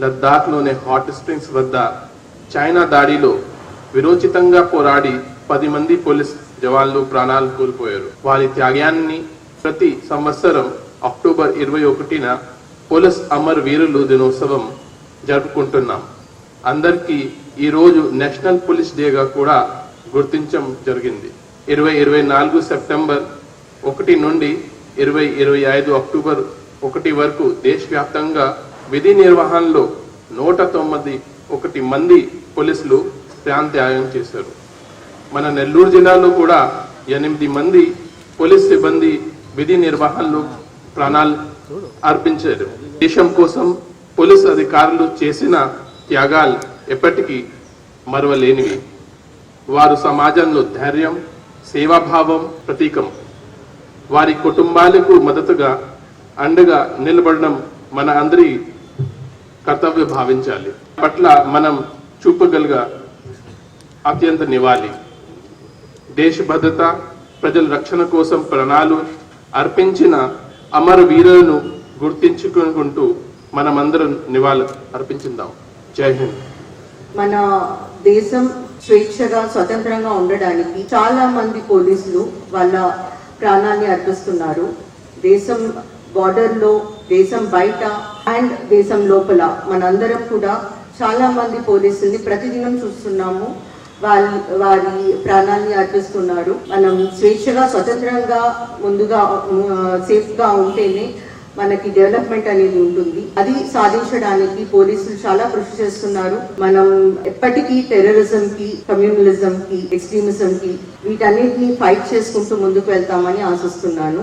లద్దాఖ్లోని hot springs వద్ద China దాడిలో విరోచితంగా పోరాడి పది మంది పోలీస్ జవాన్లు ప్రాణాలు కోల్పోయారు. వారి త్యాగాన్ని ప్రతి సంవత్సరం అక్టోబర్ ఇరవై ఒకటిన పోలీస్ అమర్ వీరులు దినోత్సవం జరుపుకుంటున్నాం. అందరికీ ఈ రోజు నేషనల్ పోలీస్ డేగా కూడా గుర్తించడం జరిగింది. ఇరవై ఇరవై నాలుగు సెప్టెంబర్ ఒకటి నుండి ఇరవై ఇరవై ఐదు అక్టోబర్ ఒకటి వరకు దేశవ్యాప్తంగా విధి నిర్వహణలో నూట తొమ్మిది ఒకటి మంది పోలీసులు ప్రాణత్యాగం చేశారు. మన నెల్లూరు జిల్లాలో కూడా ఎనిమిది మంది పోలీస్ సిబ్బంది విధి నిర్వహణలో ప్రాణాలు అర్పించారు. దేశం కోసం పోలీస్ అధికారులు చేసిన త్యాగాలు ఎప్పటికీ మరవలేనివి. వారు సమాజంలో ధైర్యం సేవాభావం ప్రతీకం. వారి కుటుంబాలకు మద్దతుగా అండగా నిలబడడం మన అందరి కర్తవ్య భావించాలి. పట్ల మనం చూపగలిగ అత్యంత నివాళి. దేశ భద్రత ప్రజల రక్షణ కోసం ప్రాణాలు అర్పించిన అమర వీరులను గుర్తించుకుంటూ మనమందరం నివాళి అర్పించిందాం. జై హింద్. మన దేశం స్వేచ్ఛగా స్వతంత్రంగా ఉండడానికి చాలా మంది పోలీసులు వాళ్ళ ప్రాణాన్ని అర్పిస్తున్నారు. దేశం బార్డర్లో దేశం బయట అండ్ దేశం లోపల. మనందరం కూడా చాలా మంది పోలీసుల్ని ప్రతిదినం చూస్తున్నాము. వారి వారి ప్రాణాన్ని అర్పిస్తున్నారు మనం స్వేచ్ఛగా స్వతంత్రంగా ముందుగా సేఫ్గా ఉంటేనే మనకి డెవలప్మెంట్ అనేది ఉంటుంది. అది సాధించడానికి పోలీసులు చాలా కృషి చేస్తున్నారు. మనం ఎప్పటికీ టెర్రరిజం కి కమ్యూనలిజం కి ఎక్స్ట్రీమిజం కి వీటన్నిటిని ఫైట్ చేసుకుంటూ ముందుకు వెళ్తామని ఆశిస్తున్నాను.